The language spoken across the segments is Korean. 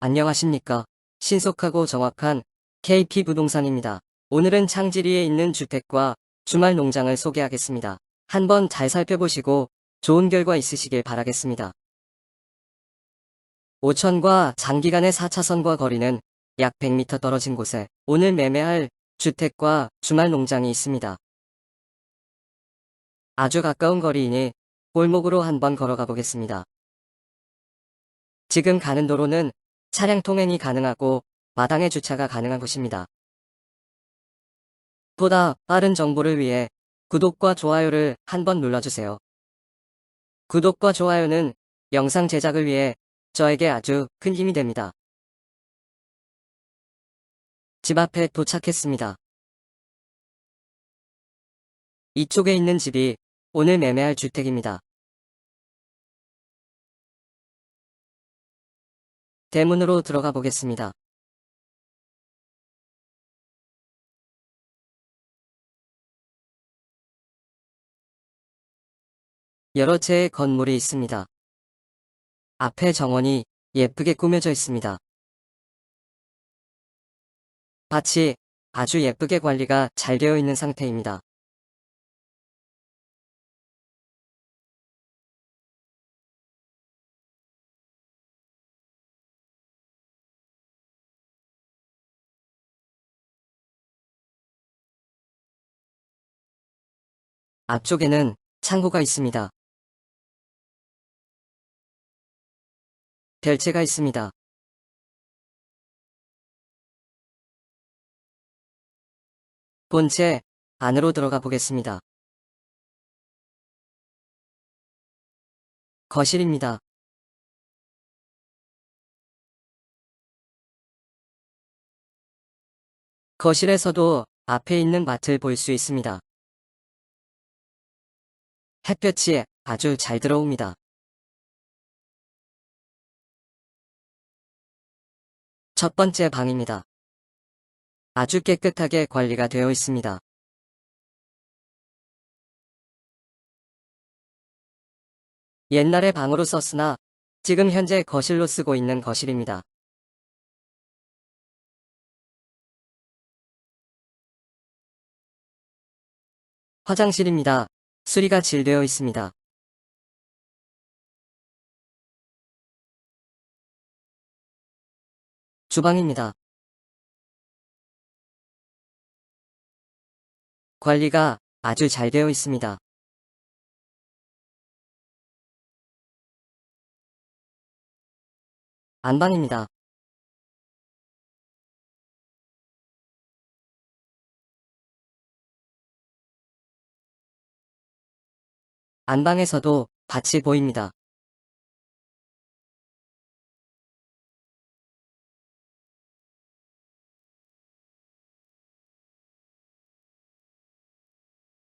안녕하십니까. 신속하고 정확한 KP 부동산입니다. 오늘은 창지리에 있는 주택과 주말 농장을 소개하겠습니다. 한번 잘 살펴보시고 좋은 결과 있으시길 바라겠습니다. 오천과 장기간의 4차선과 거리는 약 100m 떨어진 곳에 오늘 매매할 주택과 주말 농장이 있습니다. 아주 가까운 거리이니 골목으로 한번 걸어가 보겠습니다. 지금 가는 도로는 차량 통행이 가능하고 마당에 주차가 가능한 곳입니다. 보다 빠른 정보를 위해 구독과 좋아요를 한번 눌러주세요. 구독과 좋아요는 영상 제작을 위해 저에게 아주 큰 힘이 됩니다. 집 앞에 도착했습니다. 이쪽에 있는 집이 오늘 매매할 주택입니다. 대문으로 들어가 보겠습니다. 여러 채의 건물이 있습니다. 앞에 정원이 예쁘게 꾸며져 있습니다. 밭이 아주 예쁘게 관리가 잘 되어 있는 상태입니다. 앞쪽에는 창고가 있습니다. 별채가 있습니다. 본체 안으로 들어가 보겠습니다. 거실입니다. 거실에서도 앞에 있는 밭을 볼수 있습니다. 햇볕이 아주 잘 들어옵니다. 첫 번째 방입니다. 아주 깨끗하게 관리가 되어 있습니다. 옛날에 방으로 썼으나 지금 현재 거실로 쓰고 있는 거실입니다. 화장실입니다. 수리가 질 되어 있습니다. 주방입니다. 관리가 아주 잘 되어 있습니다. 안방입니다. 안방에서도 밭이 보입니다.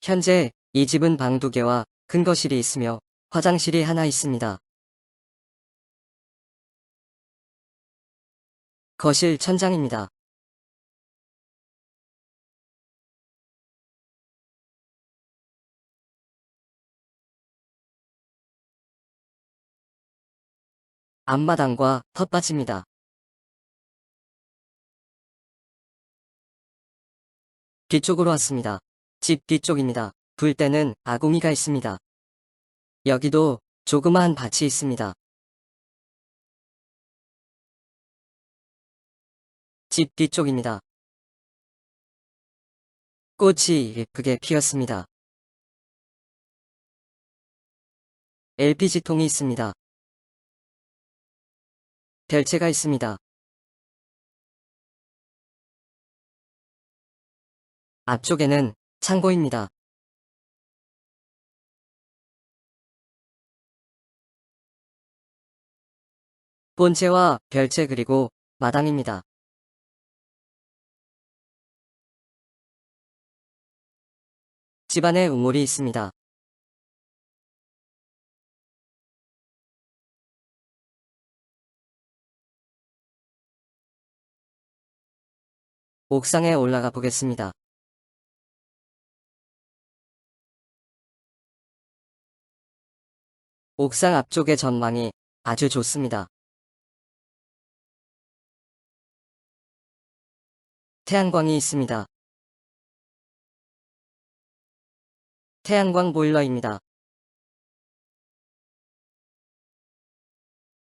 현재 이 집은 방 두 개와 큰 거실이 있으며 화장실이 하나 있습니다. 거실 천장입니다. 앞마당과 텃밭입니다. 뒤쪽으로 왔습니다. 집 뒤쪽입니다. 불 때는 아궁이가 있습니다. 여기도 조그마한 밭이 있습니다. 집 뒤쪽입니다. 꽃이 예쁘게 피었습니다. LPG통이 있습니다. 별채가 있습니다. 앞쪽에는 창고입니다. 본체와 별채 그리고 마당입니다. 집안에 우물이 있습니다. 옥상에 올라가 보겠습니다. 옥상 앞쪽의 전망이 아주 좋습니다. 태양광이 있습니다. 태양광 보일러입니다.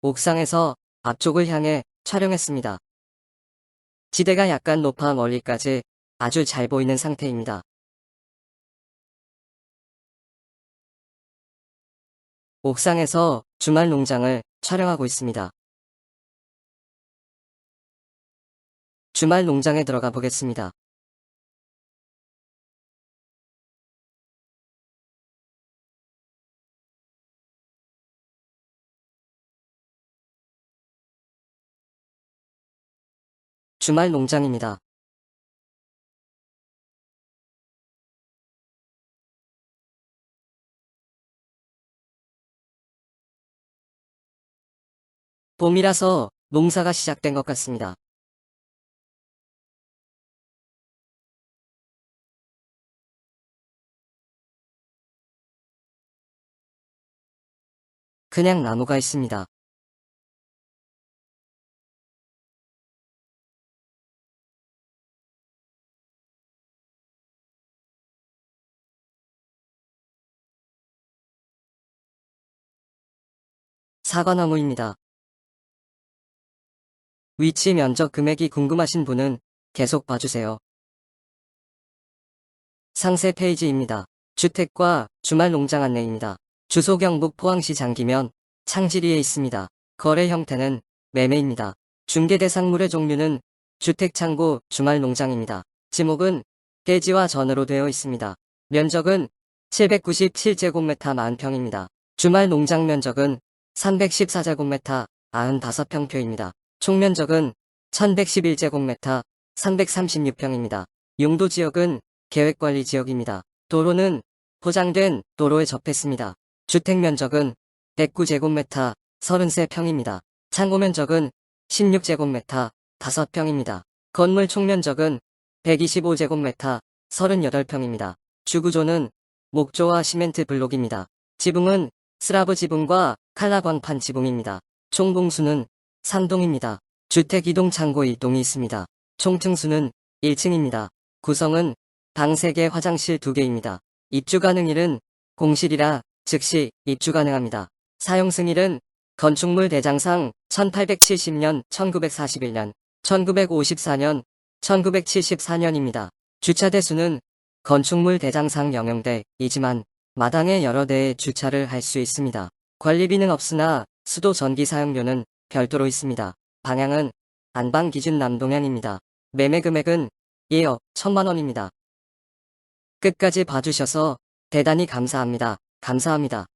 옥상에서 앞쪽을 향해 촬영했습니다. 지대가 약간 높아 멀리까지 아주 잘 보이는 상태입니다. 옥상에서 주말 농장을 촬영하고 있습니다. 주말 농장에 들어가 보겠습니다. 주말 농장입니다. 봄이라서 농사가 시작된 것 같습니다. 그냥 나무가 있습니다. 사과나무입니다. 위치 면적 금액이 궁금하신 분은 계속 봐주세요. 상세 페이지입니다. 주택과 주말 농장 안내입니다. 주소 경북 포항시 장기면 창지리에 있습니다. 거래 형태는 매매입니다. 중개 대상물의 종류는 주택 창고 주말 농장입니다. 지목은 대지와 전으로 되어 있습니다. 면적은 797제곱미터 만평입니다. 주말 농장 면적은 314제곱미터 95평표입니다. 총 면적은 1111제곱미터 336평입니다. 용도 지역은 계획관리 지역입니다. 도로는 포장된 도로에 접했습니다. 주택 면적은 109제곱미터 33평입니다. 창고 면적은 16제곱미터 5평입니다. 건물 총 면적은 125제곱미터 38평입니다. 주구조는 목조와 시멘트 블록입니다. 지붕은 슬라브 지붕과 칼라 광판 지붕입니다. 총 봉수는 3동입니다. 주택 2동 창고 1동이 있습니다. 총 층수는 1층입니다. 구성은 방 3개 화장실 2개입니다. 입주 가능일은 공실이라 즉시 입주 가능합니다. 사용 승일은 건축물 대장상 1870년, 1941년, 1954년, 1974년입니다. 주차 대수는 건축물 대장상 영용대이지만 마당에 여러 대의 주차를 할 수 있습니다. 관리비는 없으나 수도 전기 사용료는 별도로 있습니다. 방향은 안방 기준 남동향입니다. 매매 금액은 1억 1천만 원입니다. 끝까지 봐주셔서 대단히 감사합니다. 감사합니다.